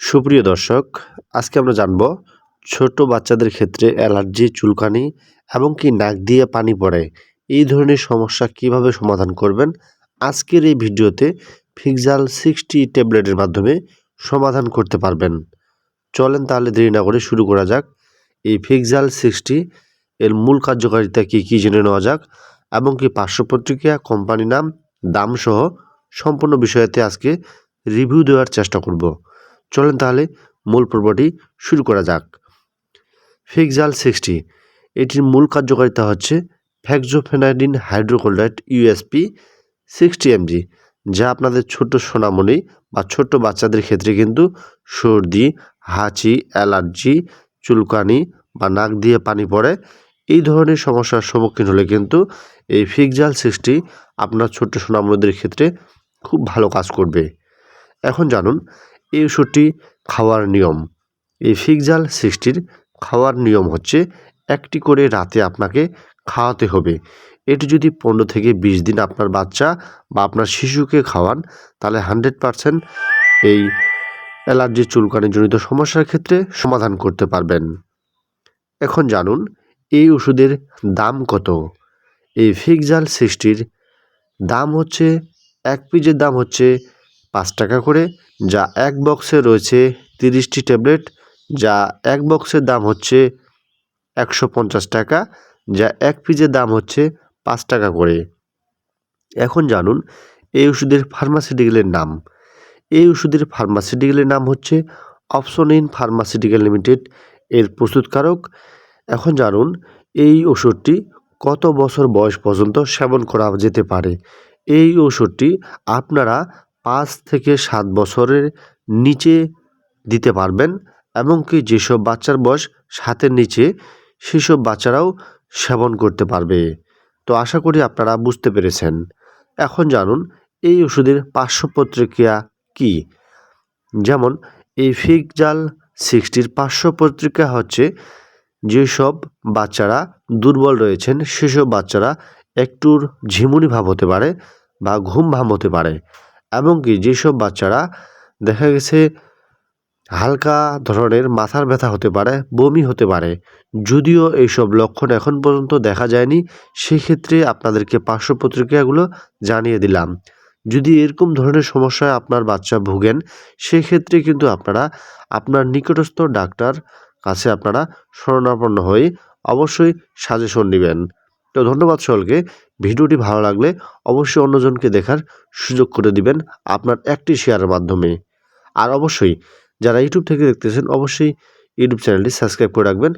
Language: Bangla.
সুপ্রিয় দর্শক, আজকে আমরা জানব ছোট বাচ্চাদের ক্ষেত্রে অ্যালার্জি, চুলকানি এবং কি নাক দিয়ে পানি পড়ে। এই ধরনের সমস্যা কীভাবে সমাধান করবেন? আজকের এই ভিডিওতে ফিক্সাল সিক্সটি ট্যাবলেটের মাধ্যমে সমাধান করতে পারবেন। চলেন তাহলে দেরি না করে শুরু করা যাক। এই ফিক্সাল সিক্সটি এর মূল কার্যকারিতা কী কী জেনে নেওয়া যাক এবং কি পার্শ্ব প্রতিক্রিয়া কোম্পানি নাম, দাম সহ সম্পূর্ণ বিষয়তে আজকে রিভিউ দেওয়ার চেষ্টা করব। চলেন তাহলে মূল পর্বটি শুরু করা যাক। ফিক্সাল সিক্সটি এটির মূল কার্যকারিতা হচ্ছে fexofenadine hydrochloride USP sixty MG যা আপনাদের ছোট সোনামণি বা ছোট্ট বাচ্চাদের ক্ষেত্রে কিন্তু সর্দি, হাঁচি, অ্যালার্জি, চুলকানি বা নাক দিয়ে পানি পড়ে এই ধরনের সমস্যার সম্মুখীন হলে কিন্তু এই ফিক্সাল সিক্সটি আপনার ছোট্ট সোনামণিদের ক্ষেত্রে খুব ভালো কাজ করবে। এখন জানুন এই ওষুধটি খাওয়ার নিয়ম। এই ফিক্সাল সিক্সটির খাওয়ার নিয়ম হচ্ছে একটি করে রাতে আপনাকে খাওয়াতে হবে। এটি যদি পনেরো থেকে বিশ দিন আপনার বাচ্চা বা আপনার শিশুকে খাওয়ান, তাহলে হান্ড্রেড পারসেন্ট এই অ্যালার্জি চুলকানিজনিত সমস্যার ক্ষেত্রে সমাধান করতে পারবেন। এখন জানুন, এই ওষুধের দাম কত? এই ফিক্সাল সিক্সটির দাম হচ্ছে, এক পিজের দাম হচ্ছে পাঁচ টাকা করে, যা এক বক্সে রয়েছে তিরিশটি ট্যাবলেট, যা এক বক্সের দাম হচ্ছে একশো পঞ্চাশ টাকা, যা এক পিসের দাম হচ্ছে পাঁচ টাকা করে। এখন জানুন, এই ওষুধের ফার্মাসিউটিক্যালের নাম। এই ওষুধের ফার্মাসিউটিক্যালের নাম হচ্ছে অপশন ইন ফার্মাসিউটিক্যাল লিমিটেড এর প্রস্তুতকারক। এখন জানুন, এই ওষুধটি কত বছর বয়স পর্যন্ত সেবন করা যেতে পারে? এই ওষুধটি আপনারা পাঁচ থেকে সাত বছরের নিচে দিতে পারবেন এমনকি যেসব বাচ্চার বয়স সাতের নিচে, সেসব বাচ্চারাও সেবন করতে পারবে। তো আশা করি আপনারা বুঝতে পেরেছেন। এখন জানুন, এই ওষুধের পার্শ্ব প্রতিক্রিয়া কী? যেমন এই ফিকজাল সিক্সটির পার্শ্ব প্রতিক্রিয়া হচ্ছে যেসব বাচ্চারা দুর্বল রয়েছেন, সেসব বাচ্চারা একটুর ঝিমুনি ভাব হতে পারে বা ঘুম ভাব হতে পারে। এমনকি যেসব বাচ্চারা দেখা গেছে হালকা ধরনের মাথার ব্যথা হতে পারে, বমি হতে পারে, যদিও এইসব লক্ষণ এখন পর্যন্ত দেখা যায়নি, সেক্ষেত্রে আপনাদেরকে পার্শ্ব প্রতিক্রিয়াগুলো জানিয়ে দিলাম। যদি এরকম ধরনের সমস্যায় আপনার বাচ্চা ভুগেন, সেক্ষেত্রে কিন্তু আপনারা আপনার নিকটস্থ ডাক্তার কাছে আপনারা শরণাপন্ন হয়ে অবশ্যই সাজেশন নেবেন। তো ধন্যবাদ সকলকে। ভিডিওটি ভালো লাগলে অবশ্যই অন্যজনকে দেখার সুযোগ করে দিবেন আপনার একটি শেয়ারের মাধ্যমে। আর অবশ্যই যারা ইউটিউব থেকে দেখতেছেন, অবশ্যই ইউটিউব চ্যানেলটি সাবস্ক্রাইব করে রাখবেন।